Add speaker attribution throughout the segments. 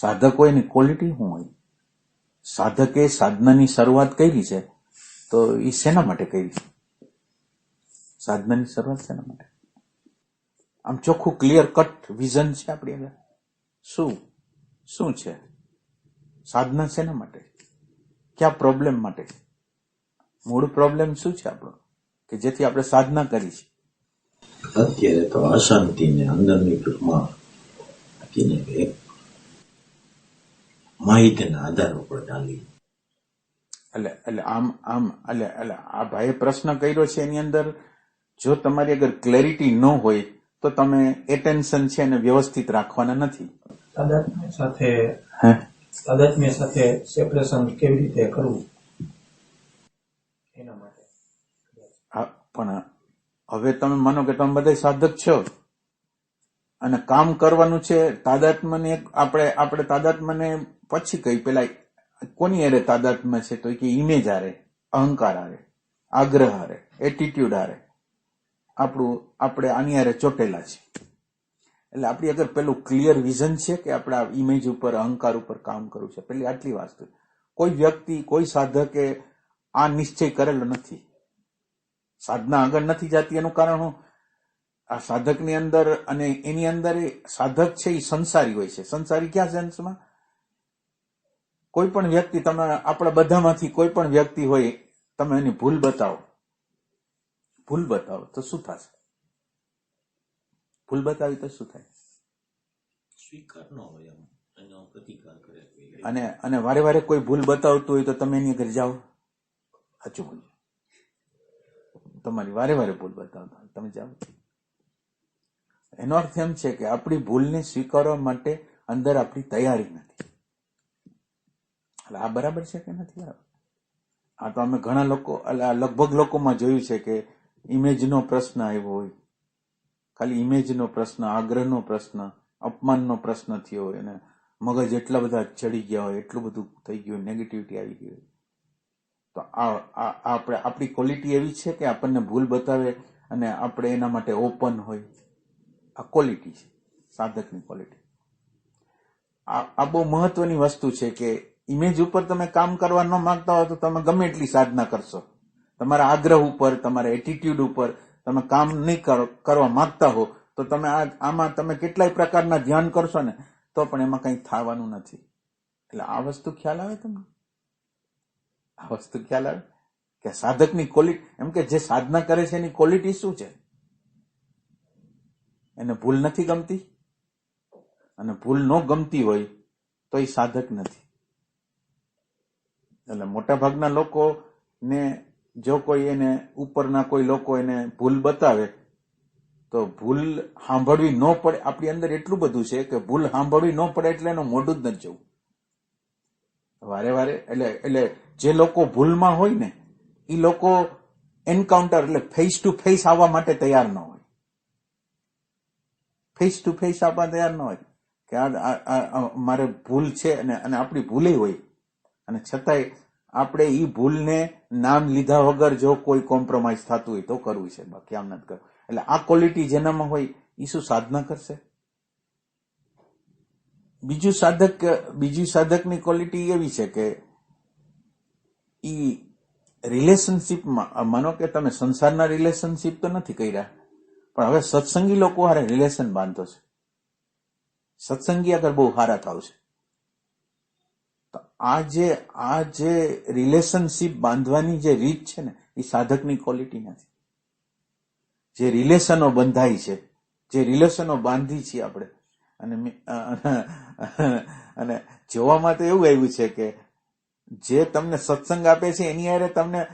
Speaker 1: સાધકો એની quality શું હોય? સાધકે સાધનાની શરૂઆત કરી છે, તો એ શેના માટે કરી છે? સાધનાની શરૂઆત શેના માટે? આમ ચોખ્ખું ક્લિયર કટ વિઝન છે આપણી આગળ શું? શું છે? સાધના શેના માટે? ક્યાં પ્રોબ્લેમ માટે? મૂળ પ્રોબ્લેમ શું છે આપણો? કે જેથી આપણે સાધના કરી છે
Speaker 2: અત્યારે તો અશાંતિને અંદરની ટૂંકમાં માહિતીના આધાર ઉપર ચાલી
Speaker 1: એટલે એટલે આમ આમ એટલે એટલે આ ભાઈએ પ્રશ્ન કર્યો છે એની અંદર જો તમારી અગર ક્લેરિટી ન હોય તો તમે એટેન્શન છે એને વ્યવસ્થિત રાખવાના નથી.
Speaker 3: તાદાત્મ્ય સાથે
Speaker 1: હે?
Speaker 3: તાદાત્મ્ય સાથે સેપરેશન કેવી રીતે કરવું? એના માટે.
Speaker 1: પણ હવે તમે માનો કે તમે બધા સાધક છો. અને કામ કરવાનું છે તાદાત્મને આપણે આપણે તાદાત્મને પછી કઈ પેલા કોની હારે તાદાત્મ્ય છે તો કે ઇમેજ હારે, અહંકાર હારે, આગ્રહ હારે એટીટ્યુડ હારે. આપણું, આપણે આની હારે ચોટેલા છે એટલે આપણી અગર પેલું ક્લિયર વિઝન છે કે આપણે ઇમેજ ઉપર, અહંકાર ઉપર કામ કરવું છે, પેલી આટલી વાસ્તુ કોઈ વ્યક્તિ, કોઈ સાધકે આ નિશ્ચય કરેલો નથી. સાધના આગળ નથી જતી એનું કારણ હું આ સાધકની અંદર અને એની અંદર એ સાધક છે એ સંસારી હોય છે. સંસારી ક્યાં સેન્સમાં કોઈ પણ વ્યક્તિ તમે આપણા બધામાંથી કોઈ પણ વ્યક્તિ હોય તમે એની ભૂલ બતાવો. ભૂલ બતાવો તો શું થશે? ભૂલ બતાવી તો શું થાય?
Speaker 2: સ્વીકાર ન હોય એનો પ્રતિકાર કરે.
Speaker 1: અને અને વારે વારે કોઈ ભૂલ બતાવતું હોય તો તમે એની ઘરે જાઓ. સાચું બોલ. તમારી વારે વારે ભૂલ બતાવતા હોય, તમે જાઓ. એનો અર્થ એમ છે કે આપણી ભૂલને સ્વીકારવા માટે અંદર આપણી તૈયારી નથી. એટલે આ બરાબર છે કે નથી બરાબર? આ તો અમે ઘણા લોકો લગભગ લોકોમાં જોયું છે કે ઇમેજનો પ્રશ્ન આવ્યો હોય. ખાલી ઇમેજનો પ્રશ્ન, આગ્રહનો પ્રશ્ન, અપમાનનો પ્રશ્ન થયો હોય અને મગજ એટલા બધા ચડી ગયા હોય, એટલું બધું થઈ ગયું નેગેટિવિટી આવી ગઈ હોય. તો આ આપણે, આપણી ક્વોલિટી એવી છે કે આપણને ભૂલ બતાવે અને આપણે એના માટે ઓપન હોય. આ ક્વોલિટી છે, સાધકની ક્વોલિટી આ બહુ મહત્વની વસ્તુ છે કે ઇમેજ ઉપર તમે કામ કરવા ન માંગતા હો તો તમે ગમે એટલી સાધના કરશો. તમારા આગ્રહ ઉપર, તમારા એટીટ્યુડ ઉપર તમે કામ નહીં કરો- કરવા માંગતા હો, તો તમે આ આમાં તમે કેટલાય પ્રકારના ધ્યાન કરશો ને, તો પણ એમાં કંઈ થવાનું નથી. એટલે આ વસ્તુ ખ્યાલ આવે તમને? આ વસ્તુ ખ્યાલ આવે? કે સાધકની ક્વોલિટી એમ કે જે સાધના કરે છે એની ક્વોલિટી શું છે? એને ભૂલ નથી ગમતી? અને ભૂલ ન ગમતી હોય તો એ સાધક નથી. એટલે મોટા ભાગના લોકો જો કોઈ એને ઉપરના કોઈ લોકો એને ભૂલ બતાવે, તો ભૂલ સાંભળવી ન પડે. આપણી અંદર એટલું બધું છે કે ભૂલ સાંભળવી ન પડે એટલે એનું મોઢું જ નથી જવું. વારે વારે, એટલે એટલે જે લોકો ભૂલમાં હોય ને, એ લોકો એન્કાઉન્ટર, એટલે ફેસ ટુ ફેસ આવવા માટે તૈયાર ન હોય. ફેસ ટુ ફેસ આવવા તૈયાર ન હોય. કે આ, મારે ભૂલ છે અને અને આપણી ભૂલે હોય. અને છતાંય આપણે એ ભૂલને નામ લીધા વગર જો કોઈ કોમ્પ્રોમાઇઝ થતું હોય તો કરવું છે. બાકી આમ નથી કરવું. એટલે આ ક્વોલિટી જેનામાં હોય એ શું સાધના કરશે? બીજું સાધક, બીજી સાધકની ક્વોલિટી એવી છે કે એ રિલેશનશીપમાં માનો કે તમે સંસારના રિલેશનશીપ તો નથી કર્યા, પણ હવે સત્સંગી લોકો હારે રિલેશન બાંધો છે. સત્સંગી આગળ બહુ સારા થાવ છે આ જે આ જે રિલેશનશીપ બાંધવાની જે રીત છે ને, એ સાધકની ક્વોલિટી નથી. જે રિલેશનો બંધાય છે, જે રિલેશનો બાંધી છીએ આપણે. અને અને જોવામાં તો એવું આવ્યું છે કે જે તમને સત્સંગ આપે છે, એની હારે તમને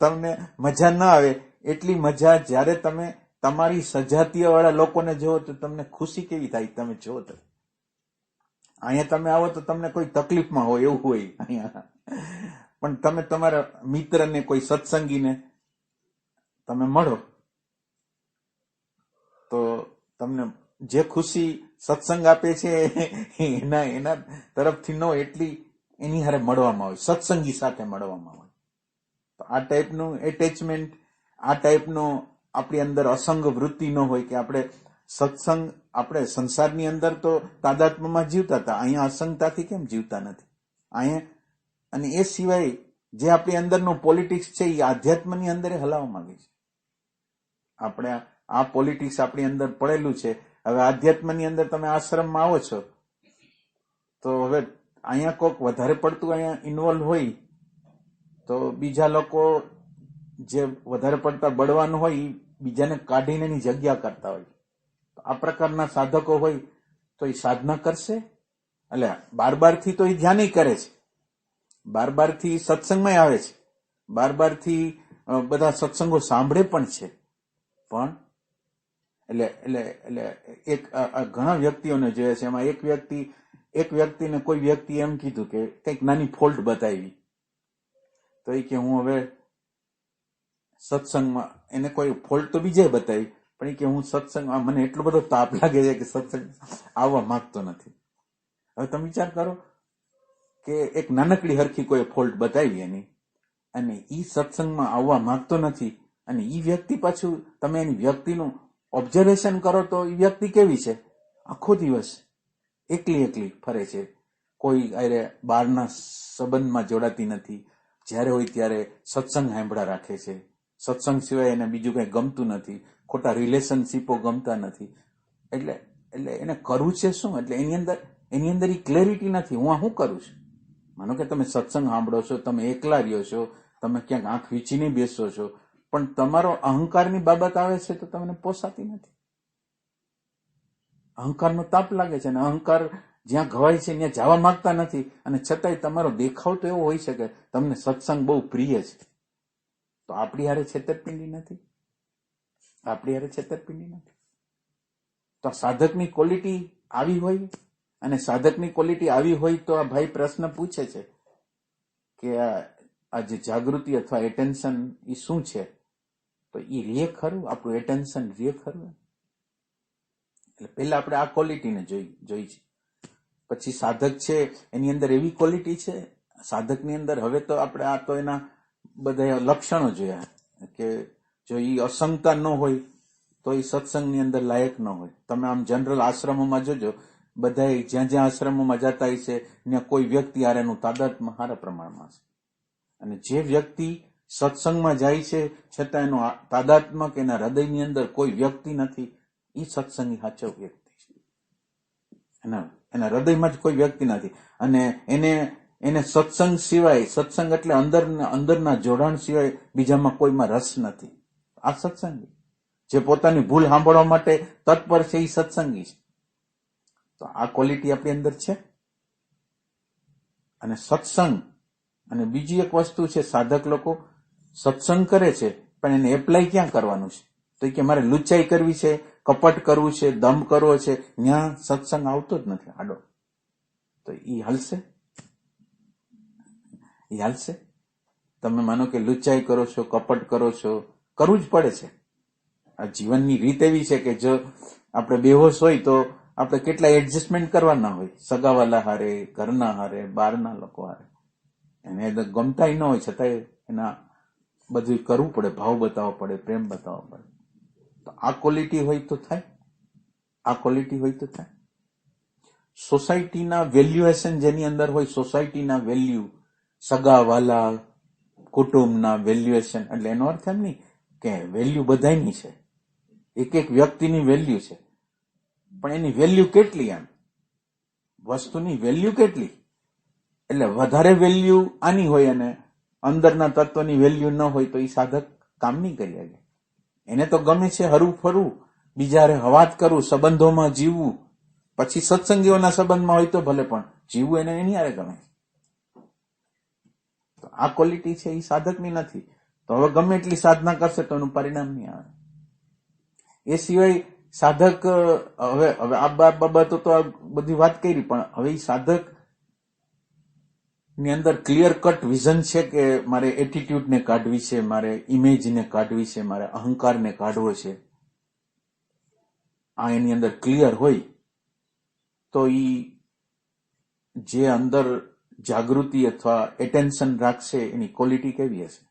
Speaker 1: તમને મજા ન આવે, એટલી મજા જ્યારે તમે તમારી સજાતીય વાળા લોકોને જુઓ તો તમને ખુશી કેવી થાય? તમે જુઓ તો. અહીંયા તમે આવો તો તમને કોઈ તકલીફમાં હોય, એવું હોય અહીંયા. પણ તમે તમારા મિત્રને, કોઈ સત્સંગીને તમે મળો. તો તમને જે ખુશી સત્સંગ આપે છે, એના એના તરફથી ન એટલી એની હારે મળવામાં આવે સત્સંગી સાથે મળવામાં આવે તો આ ટાઈપનું એટેચમેન્ટ આ ટાઈપનો આપણી અંદર અસંગ વૃત્તિ ન હોય કે આપણે સત્સંગ, આપણે સંસારની અંદર તો તાદાત્મ્યમાં જીવતા હતા. અહીંયા અસંગતાથી કેમ જીવતા નથી? અહીંયા, અને એ સિવાય જે આપણી અંદરનું પોલિટિક્સ છે, એ આધ્યાત્મની અંદર હલાવવા માંગે છે. આપણે આ- પોલિટિક્સ આપણી અંદર પડેલું છે. હવે આધ્યાત્મની અંદર તમે આશ્રમમાં આવો છો, તો હવે અહીંયા કોઈક વધારે પડતું અહીંયા ઇન્વોલ્વ હોય, તો બીજા લોકો જે વધારે પડતા બળવાનું હોય, એ બીજાને કાઢીને એની જગ્યા કરતા હોય આ પ્રકારના સાધકો હોય તો એ સાધના કરશે. એટલે બાર બારથી તો એ ધ્યાન કરે છે. બાર બારથી સત્સંગમાં આવે છે. બાર બારથી બધા સત્સંગો સાંભળે પણ છે. પણ એટલે એટલે એટલે એક ઘણા વ્યક્તિઓને જોયા છે. એમાં એક વ્યક્તિ, એક વ્યક્તિને કોઈ વ્યક્તિ એમ કીધું કે કંઈક નાની ફોલ્ટ બતાવી. તો એ કે હું હવે સત્સંગમાં, એને કોઈ ફોલ્ટ તો બીજે બતાવી. પણ એ કે હું સત્સંગમાં મને એટલો બધો તાપ લાગે છે કે સત્સંગ આવવા માંગતો નથી. હવે તમે વિચાર કરો કે એક નાનકડી હરખી કોઈ ફોલ્ટ બતાવી એની અને એ સત્સંગમાં આવવા માંગતો નથી અને એ વ્યક્તિ પાછું, તમે એની વ્યક્તિનું ઓબ્ઝર્વેશન કરો તો એ વ્યક્તિ કેવી છે? આખો દિવસ એકલી એકલી ફરે છે. કોઈ અરે બહારના સંબંધમાં જોડાતી નથી. જ્યારે હોય ત્યારે સત્સંગ સાંભળા રાખે છે. સત્સંગ સિવાય એને બીજું કંઈ ગમતું નથી. ખોટા રિલેશનશીપો ગમતા નથી. એટલે એટલે એને કરવું છે શું? એટલે એની અંદર એની અંદર એ ક્લેરિટી નથી. હું આ શું કરું છું? માનો કે તમે સત્સંગ સાંભળો છો, તમે એકલા રહ્યો છો, તમે ક્યાંક આંખ વીંચીને બેસો છો, પણ તમારો અહંકારની બાબત આવે છે તો તમને પોસાતી નથી. અહંકારનો તાપ લાગે છે અને અહંકાર જ્યાં ઘવાય છે ત્યાં જવા માંગતા નથી અને છતાંય તમારો દેખાવ તો એવો હોય છે કે તમને સત્સંગ બહુ પ્રિય છે. તો આપણી હારે છેતરપિંડી નથી? આપણી હારે છેતરપિંડી નથી. તો સાધકની ક્વોલિટી આવી હોય અને સાધકની ક્વોલિટી આવી હોય તો આ ભાઈ પ્રશ્ન પૂછે છે કે આ જે જાગૃતિ અથવા એટેન્શન એ શું છે? તો એ રે ખરું? આપણું એટેન્શન રે ખરું? એટલે પહેલા આપણે આ ક્વોલિટીને જોઈ જોઈ છે. પછી સાધક છે, એની અંદર એવી ક્વોલિટી છે, સાધકની અંદર હવે તો આપણે આ તો એના બધા લક્ષણો જોયા કે જો એ અસંગતા ન હોય, તો એ સત્સંગની અંદર લાયક ન હોય. તમે આમ જનરલ આશ્રમોમાં જોજો બધા જ્યાં જ્યાં આશ્રમોમાં જતા છે, ત્યાં કોઈ વ્યક્તિ આરેનું તાદાત્મ્ય સારા પ્રમાણમાં છે અને જે વ્યક્તિ સત્સંગમાં જાય છે, છતાં એનું તાદાત્મક એના હૃદયની અંદર કોઈ વ્યક્તિ નથી એ સત્સંગી સાચો વ્યક્તિ છે. એના એના હૃદયમાં જ કોઈ વ્યક્તિ નથી. અને એને એને સત્સંગ સિવાય, સત્સંગ એટલે અંદર, અંદરના જોડાણ સિવાય બીજામાં કોઈમાં રસ નથી. આ સત્સંગી. જે પોતાની ભૂલ સાંભળવા માટે તત્પર છે, એ સત્સંગી છે. તો આ ક્વોલિટી આપણી અંદર છે. અને સત્સંગ, અને બીજી એક વસ્તુ છે, સાધક લોકો સત્સંગ કરે છે, પણ એને એપ્લાય ક્યાં કરવાનું છે? તો કે મારે લુચાઈ કરવી છે, કપટ કરવું છે, દમ કરવો છે ત્યાં સત્સંગ આવતો જ નથી, આડો. તો એ હાલશે? એ હાલશે? તમે માનો કે લુચાઈ કરો છો, કપટ કરો છો કરવું જ પડે છે. આ જીવનની રીત એવી છે કે જો આપણે બેહોશ હોય તો આપણે કેટલા એડજસ્ટમેન્ટ કરવાના હોય. સગાવાલા હારે, ઘરના હારે, બહારના લોકો હારે. એને ગમતાય ન હોય, છતાંય એના બધું કરવું પડે, ભાવ બતાવવો પડે, પ્રેમ બતાવવો પડે. તો આ ક્વોલિટી હોય તો થાય. આ ક્વોલિટી હોય તો થાય. સોસાયટીના વેલ્યુએશન જેની અંદર હોય, સોસાયટીના વેલ્યુ સગાવાલા, કુટુંબના વેલ્યુએશન એટલે એનો અર્થ એમ નહીં કે વેલ્યુ બધાની છે. એક એક વ્યક્તિની વેલ્યુ છે. પણ એની વેલ્યુ કેટલી એમ વસ્તુની વેલ્યુ કેટલી? એટલે વધારે વેલ્યુ આની હોય અને અંદરના તત્વની વેલ્યુ ન હોય તો એ સાધક કામ નહીં કરી શકે. એને તો ગમે છે હરવું ફરવું, બીજારે હવાત કરવું, સંબંધોમાં જીવવું. પછી સત્સંગીઓના સંબંધમાં હોય તો ભલે પણ જીવવું એને એની હારે ગમે. આ ક્વોલિટી છે એ સાધકની નથી. તો હવે ગમે એટલી સાધના કરશે તો એનું પરિણામ નહીં આવે. એ સિવાય સાધક, હવે હવે આ બાબતો તો આ બધી વાત કરી, પણ હવે એ સાધકની અંદર ક્લિયર કટ વિઝન છે કે મારે એટીટ્યુડ ને કાઢવી છે, મારે ઇમેજ ને કાઢવી છે, મારે અહંકાર ને કાઢવો છે. આ એની અંદર ક્લિયર હોય, તો ઈ જે અંદર જાગૃતિ અથવા એટેન્શન રાખશે એની ક્વોલિટી કેવી હશે?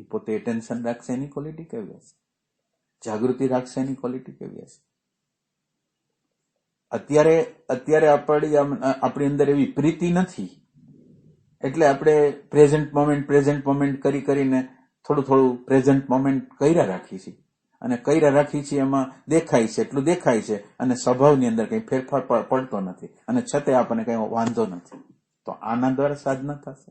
Speaker 1: એ પોતે ટેન્શન રાખશે એની ક્વોલિટી કેવી હશે જાગૃતિ રાખશે એની ક્વોલિટી કેવી હશે અત્યારે અત્યારે આપણી આપણી અંદર એવી પ્રીતિ નથી એટલે આપણે પ્રેઝન્ટ મોમેન્ટ પ્રેઝન્ટ મોમેન્ટ કરી કરીને થોડું થોડું પ્રેઝન્ટ મોમેન્ટ કર્યા રાખીએ છીએ અને કર્યા રાખીએ છીએ એમાં દેખાય છે એટલું દેખાય છે અને સ્વભાવની અંદર કંઈ ફેરફાર પડતો નથી અને છતાંય આપણને કંઈ વાંધો નથી તો આના દ્વારા સાધના થશે